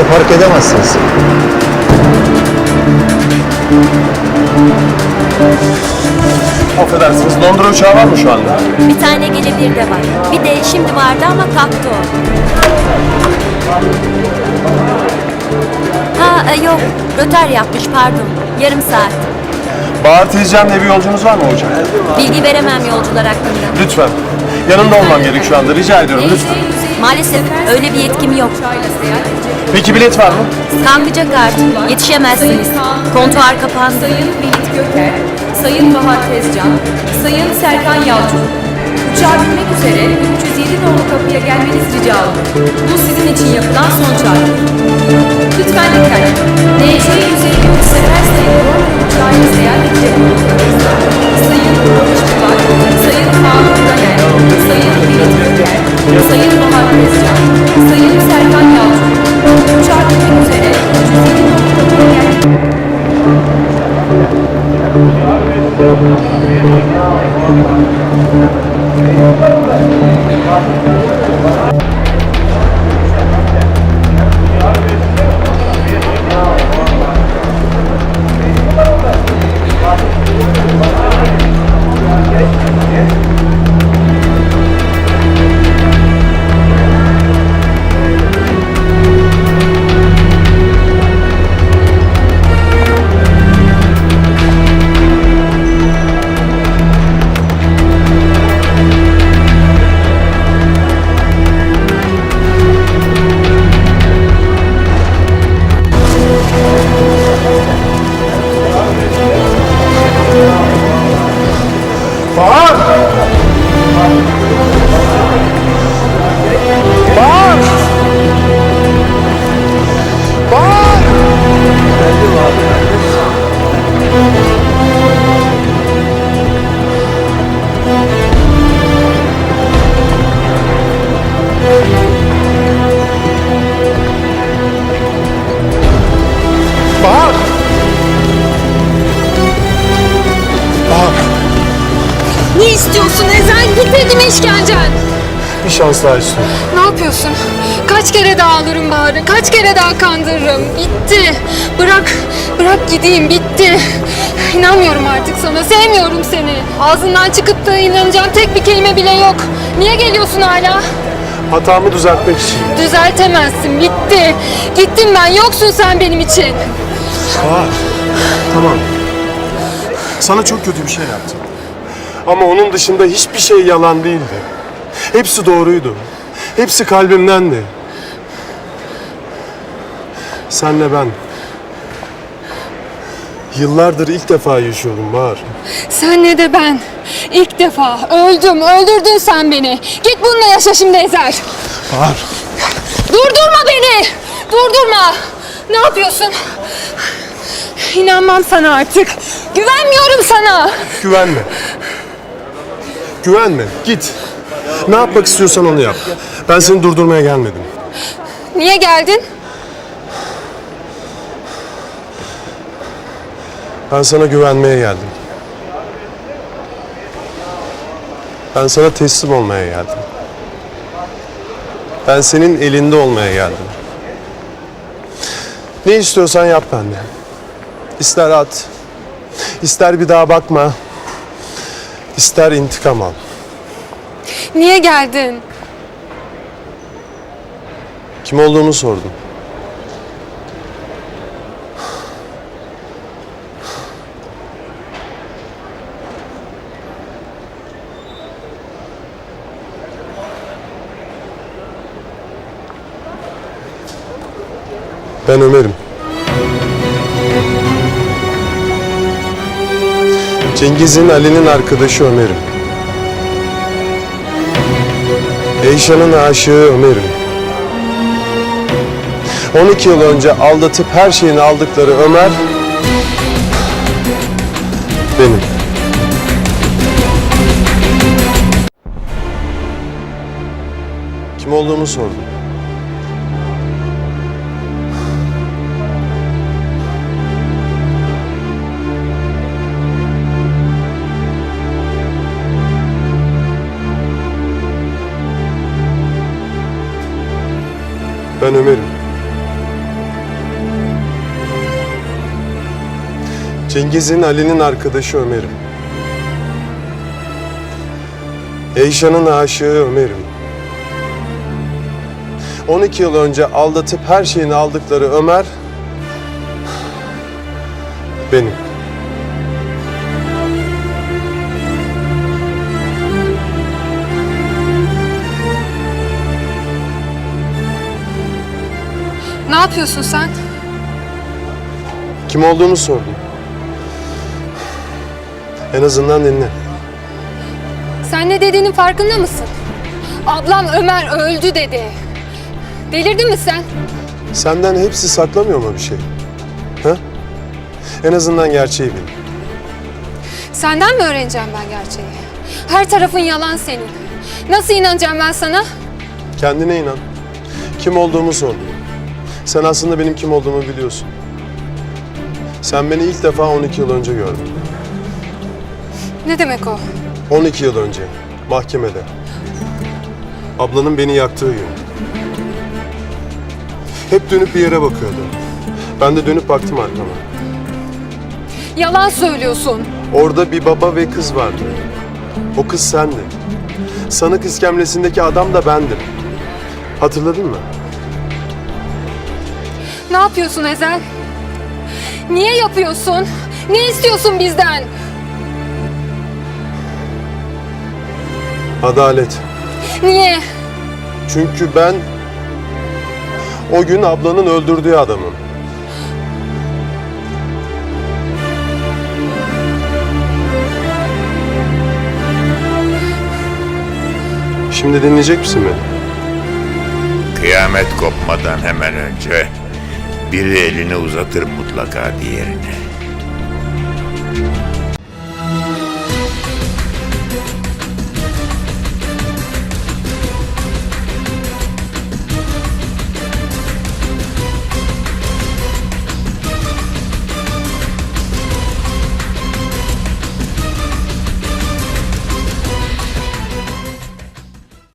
yere park edemezsiniz. Affedersiniz Londra uçağı var mı şu anda? Bir tane gelebilir de var. Bir de şimdi vardı ama kalktı o. Ha e, yok. Rötar yapmış pardon. Yarım saat. Bahar teyzemle bir yolcunuz var mı hocam? Bilgi veremem yolcular hakkında. Lütfen. Yanında olmam gerek şu anda. Rica ediyorum lütfen. Maalesef öyle bir yetkim yok. Peki bilet var mı? Kanlıca kart. Yetişemezsiniz. Kontuar kapandı. Sayın Melit Göker, Sayın Bahar Tezcan, Sayın Serkan Yalçın. Uçağa binmek üzere 307 nolu kapıya gelmeniz rica olunur. Bu sizin için yapılan son çağrı. Bir şans daha istiyorum. Ne yapıyorsun? Kaç kere daha alırım Bahar'ı? Kaç kere daha kandırırım? Bitti. Bırak, bırak gideyim. Bitti. İnanmıyorum artık sana. Sevmiyorum seni. Ağzından çıkıp da inanacağım tek bir kelime bile yok. Niye geliyorsun hala? Hatamı düzeltmek için. Düzeltemezsin. Bitti. Gittim ben. Yoksun sen benim için. Bahar, tamam. Sana çok kötü bir şey yaptım. Ama onun dışında hiçbir şey yalan değildi. Hepsi doğruydu. Hepsi kalbimdendi. Senle ben. Yıllardır ilk defa yaşıyordum Bahar. Senle de ben. İlk defa öldüm. Öldürdün sen beni. Git bununla yaşa şimdi Ezel. Bahar. Durdurma beni! Durdurma! Ne yapıyorsun? İnanmam sana artık. Güvenmiyorum sana. Güvenme. Güvenme. Git. Ne yapmak istiyorsan onu yap. Ben seni durdurmaya gelmedim. Niye geldin? Ben sana güvenmeye geldim. Ben sana teslim olmaya geldim. Ben senin elinde olmaya geldim. Ne istiyorsan yap benden. İster at, ister bir daha bakma, ister intikam al. Niye geldin? Kim olduğumu sordum. Ben Ömer'im. Cengiz'in Ali'nin arkadaşı Ömer'im. Eyşan'ın aşığı Ömer'im. 12 yıl önce aldatıp her şeyini aldıkları Ömer benim. Kim olduğumu sordum. Ben Ömer'im. Cengiz'in Ali'nin arkadaşı Ömer'im. Eyşan'ın aşığı Ömer'im. 12 yıl önce aldatıp her şeyini aldıkları Ömer benim. Yapıyorsun sen? Kim olduğunu sordum. En azından dinle. Sen ne dediğinin farkında mısın? Ablam Ömer öldü dedi. Delirdin mi sen? Senden hepsi saklamıyor mu bir şey? Ha? En azından gerçeği bil. Senden mi öğreneceğim ben gerçeği? Her tarafın yalan senin. Nasıl inanacağım ben sana? Kendine inan. Kim olduğumu sordum. Sen aslında benim kim olduğumu biliyorsun. Sen beni ilk defa 12 yıl önce gördün. Ne demek o? 12 yıl önce mahkemede. Ablanın beni yaktığı gün. Hep dönüp bir yere bakıyordu. Ben de dönüp baktım arkama. Yalan söylüyorsun. Orada bir baba ve kız vardı. O kız sendin. Sanık iskemlesindeki adam da bendim. Hatırladın mı? Ne yapıyorsun Ezel? Niye yapıyorsun? Ne istiyorsun bizden? Adalet. Niye? Çünkü ben o gün ablanın öldürdüğü adamım. Şimdi dinleyecek misin beni? Kıyamet kopmadan hemen önce biri elini uzatır mutlaka diğerine.